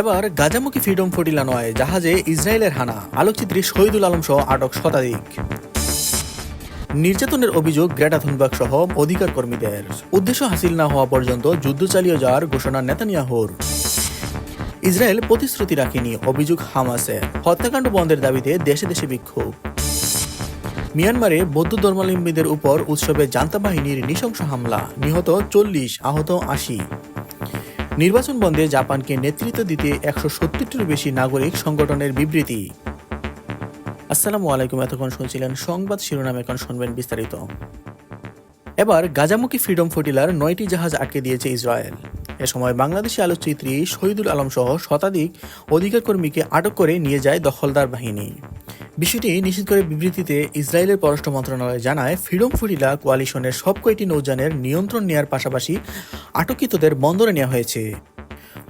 এবার গাজামুখী ফ্রিডম ফটিলা নয়, জাহাজে ইসরায়েলের হানা আলোকচিত্রী শহীদুল আলম সহ আটক শতাধিক। নির্যাতনের অভিযোগ গ্রেটা থুনবাগ সহ অধিকার কর্মীদের। উদ্দেশ্য হাসিল না হওয়া পর্যন্ত যুদ্ধ চালিয়ে যাওয়ার ঘোষণা নেতানিয়াহুর। ইসরায়েল প্রতিশ্রুতি রাখেনি অভিযোগ হামাসের। হত্যাকাণ্ড বন্ধের দাবিতে দেশে দেশে বিক্ষোভ। মিয়ানমারে বৌদ্ধ ধর্মাবলম্বীদের উপর উৎসবে জান্তা বাহিনীর নৃশংস হামলা, নিহত চল্লিশ, আহত আশি। নির্বাচন বন্ধে জাপানকে নেতৃত্ব দিতে একশো সত্তরটির বেশি নাগরিক সংগঠনের বিবৃতি। আসসালামু আলাইকুম, এতক্ষণ শুনছিলেন সংবাদ শিরোনাম, এখন শুনবেন বিস্তারিত। এবার গাজামুখী ফ্রিডম ফটিলার নয়টি জাহাজ আটকে দিয়েছে ইসরায়েল। এ সময় বাংলাদেশি আলোকচিত্রী শহীদুল আলম সহ শতাধিক অধিকার কর্মীকে আটক করে নিয়ে যায় দখলদার বাহিনী। বিষয়টি নিশ্চিত করে বিবৃতিতে ইসরায়েলের পররাষ্ট্র মন্ত্রণালয় জানায়, ফ্রিডম ফটিলা কোয়ালিশনের সব কয়টি নৌযানের নিয়ন্ত্রণ নেওয়ার পাশাপাশি আটকিতদের বন্দরে নেওয়া হয়েছে।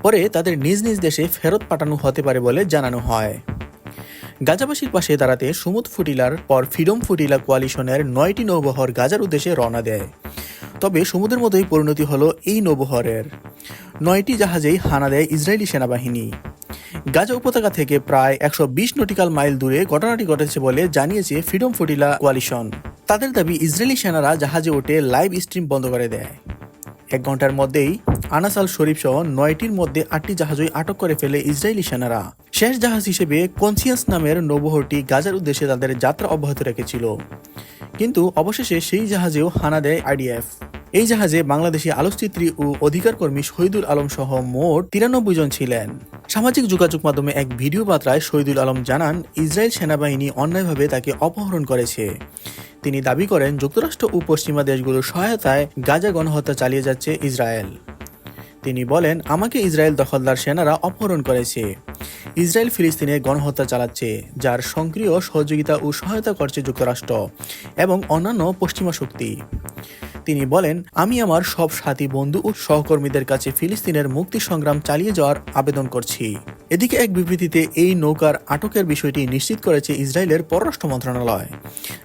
পরে তাদের নিজ নিজ দেশে ফেরত পাঠানো হতে পারে বলে জানানো হয়। গাজাবাসীর পাশে দাঁড়াতে সুমুদ ফুটিলার পর ফ্রিডম ফুটিলা কোয়ালিশনের নয়টি নৌবহর গাজার উদ্দেশ্যে রওনা দেয়। তবে সমুদ্রের মতোই পরিণতি হলো এই নৌবহরের। নয়টি জাহাজেই হানা দেয় ইসরায়েলি সেনাবাহিনী। গাজা উপত্যকা থেকে প্রায় একশো বিশ নটিক্যাল মাইল দূরে ঘটনাটি ঘটেছে বলে জানিয়েছে ফ্রিডম ফুটিলা কোয়ালিশন। তাদের দাবি, ইসরায়েলি সেনারা জাহাজে উঠে লাইভ স্ট্রিম বন্ধ করে দেয়। এক ঘণ্টার মধ্যেই আনাসাল শরীফ সহ নয়টির মধ্যে আটটি জাহাজই আটক করে ফেলে ইসরায়েলি সেনারা। শেষ জাহাজ হিসেবে কনসিয়াস নামের নৌবহরটি গাজার উদ্দেশ্যে তাদের যাত্রা অব্যাহত রেখেছিল। কিন্তু অবশেষে সেই জাহাজেও হানা দেয় আইডিএফ। এই জাহাজে বাংলাদেশি আলোকচিত্রী ও অধিকার কর্মী শহীদুল আলম সহ মোট তিরানব্বই জন ছিলেন। সামাজিক যোগাযোগ মাধ্যমে এক ভিডিও বার্তায় শহীদুল আলম জানান, ইসরায়েল সেনাবাহিনী অন্যায়ভাবে তাকে অপহরণ করেছে। তিনি দাবি করেন, যুক্তরাষ্ট্র ও পশ্চিমা দেশগুলোর সহায়তায় গাজা গণহত্যা চালিয়ে যাচ্ছে ইসরায়েল। তিনি বলেন, আমাকে ইসরায়েল দখলদার সেনারা অপহরণ করেছে। ইসরায়েল ফিলিস্তিনে গণহত্যা চালাচ্ছে, যার সক্রিয় সহযোগিতা ও সহায়তা করছে যুক্তরাষ্ট্র এবং অন্যান্য পশ্চিমা শক্তি। তিনি বলেন, আমি আমার সব সাথী, বন্ধু ও সহকর্মীদের কাছে ফিলিস্তিনের মুক্তি সংগ্রাম চালিয়ে যাওয়ার আবেদন করছি। এদিকে এক বিবৃতিতে এই নৌকার আটকের বিষয়টি নিশ্চিত করেছে ইসরায়েলের পররাষ্ট্র মন্ত্রণালয়।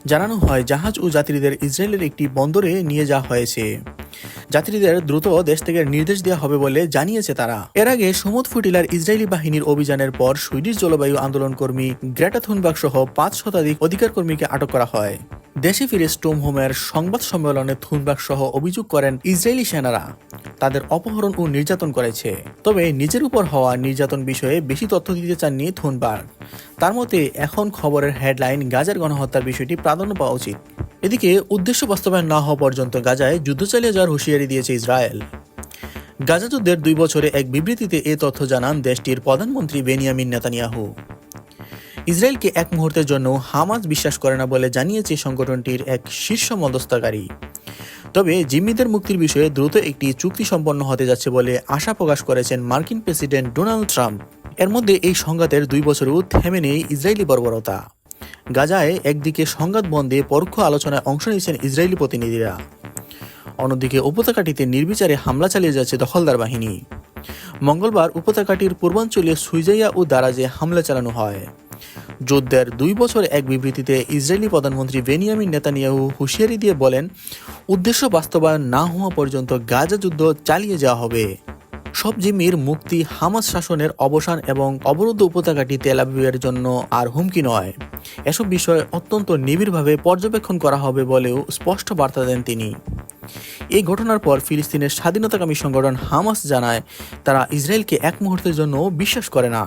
জানানো হয়, জাহাজ ও যাত্রীদের ইসরায়েলের একটি বন্দরে নিয়ে যাওয়া হয়েছে। যাত্রীদের দ্রুত দেশ থেকে নির্দেশ দেওয়া হবে বলে জানিয়েছে তারা। এর আগে সমুদ ফুটিলার ইসরায়েলি বাহিনীর অভিযানের পর সুইডিশ জলবায়ু আন্দোলন কর্মী গ্রেটা থুনবাগ সহ পাঁচ শতাধিক অধিকার কর্মীকে আটক করা হয়। দেশে ফিরে স্টোম হোমের সংবাদ সম্মেলনে থুনবাগ সহ অভিযোগ করেন ইসরায়েলি সেনারা। তাদের অপহরণ ও নির্যাতন করেছে। তবে নিজের উপর হওয়া নির্যাতন বিষয়ে বেশি তথ্য দিতে চাননি থুনবার্গ। তার মতে, এখন খবরের হেডলাইন গাজার গণহত্যার বিষয়টি প্রাধান্য পাওয়া উচিত। এদিকে উদ্দেশ্য বাস্তবায়ন না হওয়া পর্যন্ত গাজায় যুদ্ধ চালিয়ে যাওয়ার হুঁশিয়ারি দিয়েছে ইসরায়েল। গাজা যুদ্ধের দুই বছরে এক বিবৃতিতে এ তথ্য জানান দেশটির প্রধানমন্ত্রী বেনিয়ামিন নেতানিয়াহু। ইসরায়েলকে এক মুহূর্তের জন্য হামাজ বিশ্বাস করে না বলে জানিয়েছে সংগঠনটির এক শীর্ষ মধ্যস্থকারী। তবে জিম্মিদের মুক্তির বিষয়ে দ্রুত একটি চুক্তি সম্পন্ন হতে যাচ্ছে বলে আশা প্রকাশ করেছেন মার্কিন প্রেসিডেন্ট ডোনাল্ড ট্রাম্প। এর মধ্যে এই সংঘাতের দুই বছরেও থেমে নেই ইসরায়েলি বর্বরতা। গাজায় একদিকে সংঘাত বন্ধে পরোক্ষ আলোচনায় অংশ নিয়েছেন ইসরায়েলি প্রতিনিধিরা। অন্যদিকে উপত্যকাটিতে নির্বিচারে হামলা চালিয়ে যাচ্ছে দখলদার বাহিনী। মঙ্গলবার উপত্যকাটির পূর্বাঞ্চলে সুইজাইয়া ও দারাজে হামলা চালানো হয়। যুদ্ধের দুই বছর এক বিবৃতিতে ইসরায়েলি প্রধানমন্ত্রী বেনিয়ামিন নেতানিয়াহু হুঁশিয়ারি দিয়ে বলেন, উদ্দেশ্য বাস্তবায়ন না হওয়া পর্যন্ত গাজা যুদ্ধ চালিয়ে যাওয়া হবে। সব জিম্মির মুক্তি হামাস শাসনের অবসান এবং অবরুদ্ধ উপত্যকাটি তেলাবিবের জন্য আর হুমকি নয়। এসব বিষয় অত্যন্ত নিবিড়ভাবে পর্যবেক্ষণ করা হবে বলেও স্পষ্ট বার্তা দেন তিনি। এই ঘটনার পর ফিলিস্তিনের স্বাধীনতাকামী সংগঠন হামাস জানায়, তারা ইসরায়েলকে এক মুহূর্তের জন্য বিশ্বাস করে না।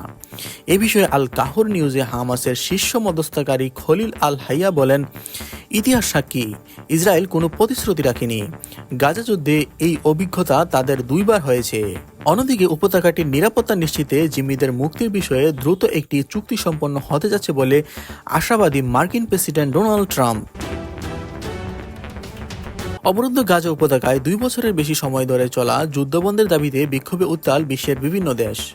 এ বিষয়ে আল কাহুর নিউজে হামাসের শীর্ষ মধ্যস্থকারী খলিল আল হাইয়া বলেন ইতিহাস সাক্ষী। ইসরায়েল কোনো প্রতিশ্রুতি রাখেনি। গাজা যুদ্ধে এই অভিজ্ঞতা তাদের দুইবার হয়েছে। অন্যদিকে উপত্যকাটির নিরাপত্তা নিশ্চিতে জিম্মিদের মুক্তির বিষয়ে দ্রুত একটি চুক্তি সম্পন্ন হতে যাচ্ছে বলে আশাবাদী মার্কিন প্রেসিডেন্ট ডোনাল্ড ট্রাম্প। অবরুদ্ধ গাজা উপত্যকায় দুই বছরের বেশি সময় ধরে চলা যুদ্ধবন্ধের দাবিতে বিক্ষোভে উত্তাল বিশ্বের বিভিন্ন দেশ।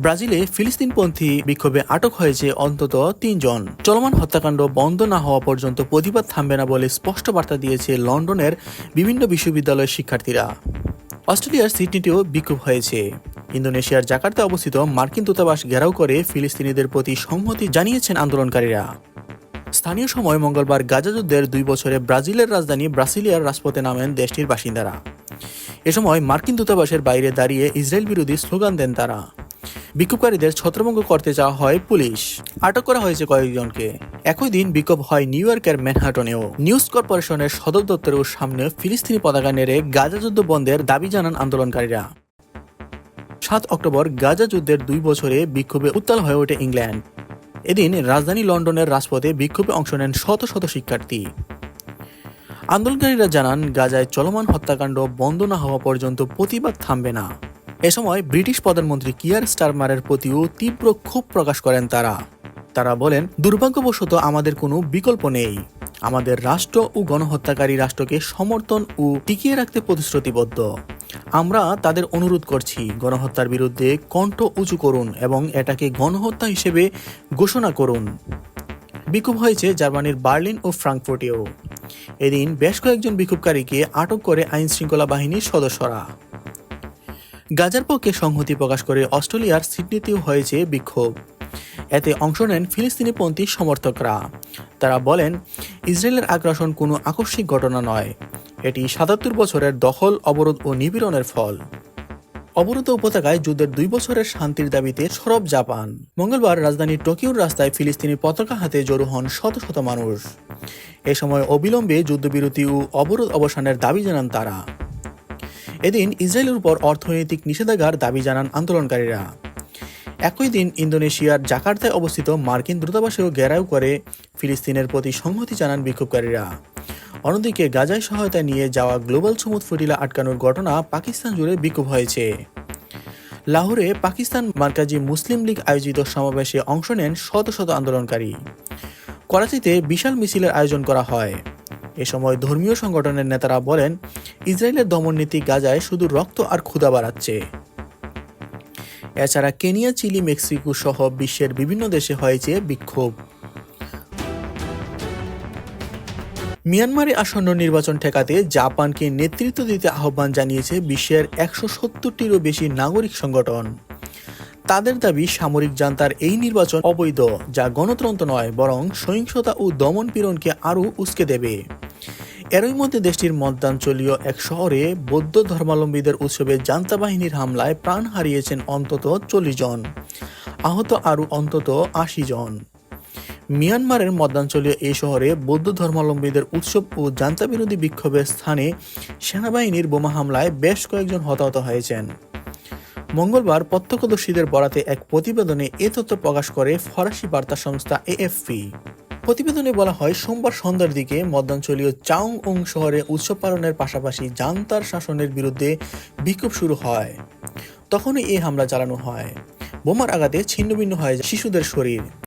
ব্রাজিলে ফিলিস্তিনপন্থী বিক্ষোভে আটক হয়েছে অন্তত তিনজন। চলমান হত্যাকাণ্ড বন্ধ না হওয়া পর্যন্ত প্রতিবাদ থামবে না বলে স্পষ্ট বার্তা দিয়েছে লন্ডনের বিভিন্ন বিশ্ববিদ্যালয়ের শিক্ষার্থীরা। অস্ট্রেলিয়ার সিডনিতেও বিক্ষোভ হয়েছে। ইন্দোনেশিয়ার জাকার্তে অবস্থিত মার্কিন দূতাবাস ঘেরাও করে ফিলিস্তিনিদের প্রতি সংহতি জানিয়েছেন আন্দোলনকারীরা। স্থানীয় সময় মঙ্গলবার গাজা যুদ্ধের দুই বছরে ব্রাজিলের রাজধানী ব্রাসিলিয়ার রাজপথে নামেন দেশটির বাসিন্দারা। এ সময় মার্কিন দূতাবাসের বাইরে দাঁড়িয়ে ইসরায়েল বিরোধী স্লোগান দেন তারা। বিক্ষোভকারীদের ছত্রভঙ্গ করতে যাওয়া হয় পুলিশ। আটক করা হয়েছে কয়েকজনকে। একই দিন বিক্ষোভ হয় নিউ ইয়র্কের ম্যানহাটনেও। নিউজ কর্পোরেশনের সদর দপ্তরের সামনে ফিলিস্তিনি পতাকা নেড়ে গাজা যুদ্ধ বন্ধের দাবি জানান আন্দোলনকারীরা। সাত অক্টোবর গাজা যুদ্ধের দুই বছরে বিক্ষোভে উত্তাল হয়ে ওঠে ইংল্যান্ড। এদিন রাজধানী লন্ডনের রাজপথে বিক্ষোভে অংশ নেন শত শত শিক্ষার্থী। আন্দোলনকারীরা জানান, গাজায় চলমান হত্যাকাণ্ড বন্ধ না হওয়া পর্যন্ত প্রতিবাদ থামবে না। এ সময় ব্রিটিশ প্রধানমন্ত্রী কিয়ার স্টারমারের প্রতিও তীব্র ক্ষোভ প্রকাশ করেন তারা। তারা বলেন, দুর্ভাগ্যবশত আমাদের কোনো বিকল্প নেই। আমাদের রাষ্ট্র ও গণহত্যাকারী রাষ্ট্রকে সমর্থন ও টিকিয়ে রাখতে প্রতিশ্রুতিবদ্ধ। আমরা তাদের অনুরোধ করছি, গণহত্যার বিরুদ্ধে কণ্ঠ উঁচু করুন এবং এটাকে গণহত্যা হিসেবে ঘোষণা করুন। বিক্ষোভ হয়েছে জার্মানির বার্লিন ও ফ্রাঙ্কফুর্টেও। এদিন বেশ কয়েকজন বিক্ষোভকারীকে আটক করে আইন শৃঙ্খলা বাহিনীর সদস্যরা। গাজার পক্ষে সংহতি প্রকাশ করে অস্ট্রেলিয়ার সিডনিতেও হয়েছে বিক্ষোভ। এতে অংশ নেন ফিলিস্তিনিপন্থী সমর্থকরা। তারা বলেন, ইসরায়েলের আগ্রাসন কোনো আকস্মিক ঘটনা নয়। এটি সাতাত্তর বছরের দখল, অবরোধ ও নিপীড়নের ফল। অবরোধ উপত্যকায় যুদ্ধের দুই বছরের শান্তির দাবিতে সরব জাপান। মঙ্গলবার রাজধানী টোকিওর রাস্তায় ফিলিস্তিনি পতাকা হাতে জড়ো হন শত শত মানুষ। এ সময় অবিলম্বে যুদ্ধবিরতি ও অবরোধ অবসানের দাবি জানান তারা। এদিন ইসরায়েলের উপর অর্থনৈতিক নিষেধাজ্ঞার দাবি জানান আন্দোলনকারীরা। একই দিন ইন্দোনেশিয়ার জাকার্তায় অবস্থিত মার্কিন দূতাবাসেও ঘেরাও করে ফিলিস্তিনের প্রতি সংহতি জানান বিক্ষোভকারীরা। অন্যদিকে গাজায় সহায়তা নিয়ে যাওয়া গ্লোবাল সমুদ ফটিলা আটকানোর ঘটনা পাকিস্তান জুড়ে বিক্ষোভ হয়েছে। লাহোরে পাকিস্তান মার্কাজি মুসলিম লীগ আয়োজিত সমাবেশে অংশ নেন শত শত আন্দোলনকারী। করাচিতে বিশাল মিছিলের আয়োজন করা হয়। এ সময় ধর্মীয় সংগঠনের নেতারা বলেন, ইসরায়েলের দমননীতি গাজায় শুধু রক্ত আর ক্ষুধা বাড়াচ্ছে। এছাড়া কেনিয়া, চিলি, মেক্সিকো সহ বিশ্বের বিভিন্ন দেশে হয়েছে বিক্ষোভ। মিয়ানমারে আসন্ন নির্বাচন ঠেকাতে জাপানকে নেতৃত্ব দিতে আহ্বান জানিয়েছে বিশ্বের একশো সত্তরটিরও বেশি নাগরিক সংগঠন। তাদের দাবি, সামরিক জান্তার এই নির্বাচন অবৈধ, যা গণতন্ত্র নয়, বরং সহিংসতা ও দমন পীড়নকে আরও উস্কে দেবে। এরই মধ্যে দেশটির মধ্যাঞ্চলীয় এক শহরে বৌদ্ধ ধর্মাবলম্বীদের উৎসবে জান্তা বাহিনীর হামলায় প্রাণ হারিয়েছেন অন্তত চল্লিশ জন। আহত আরও অন্তত আশি জন। মিয়ানমারের মধ্যাঞ্চলীয় এই শহরে বৌদ্ধ ধর্মাবলম্বীদের উৎসব ও জান্তা বিরোধী বিক্ষোভের স্থানে সেনাবাহিনীর বোমা হামলায় বেশ কয়েকজন হতাহত হয়েছেন। মঙ্গলবার প্রত্যক্ষদর্শীদের বরাতে এক প্রতিবেদনে এ তথ্য প্রকাশ করে ফরাসি বার্তা সংস্থা এএফপি। প্রতিবেদনে বলা হয়, সোমবার সন্ধ্যার দিকে মধ্যাঞ্চলীয় চাং ওং শহরে উৎসব পালনের পাশাপাশি জান্তার শাসনের বিরুদ্ধে বিক্ষোভ শুরু হয়। তখনই এই হামলা চালানো হয়। বোমার আঘাতে ছিন্নভিন্ন হয় শিশুদের শরীর।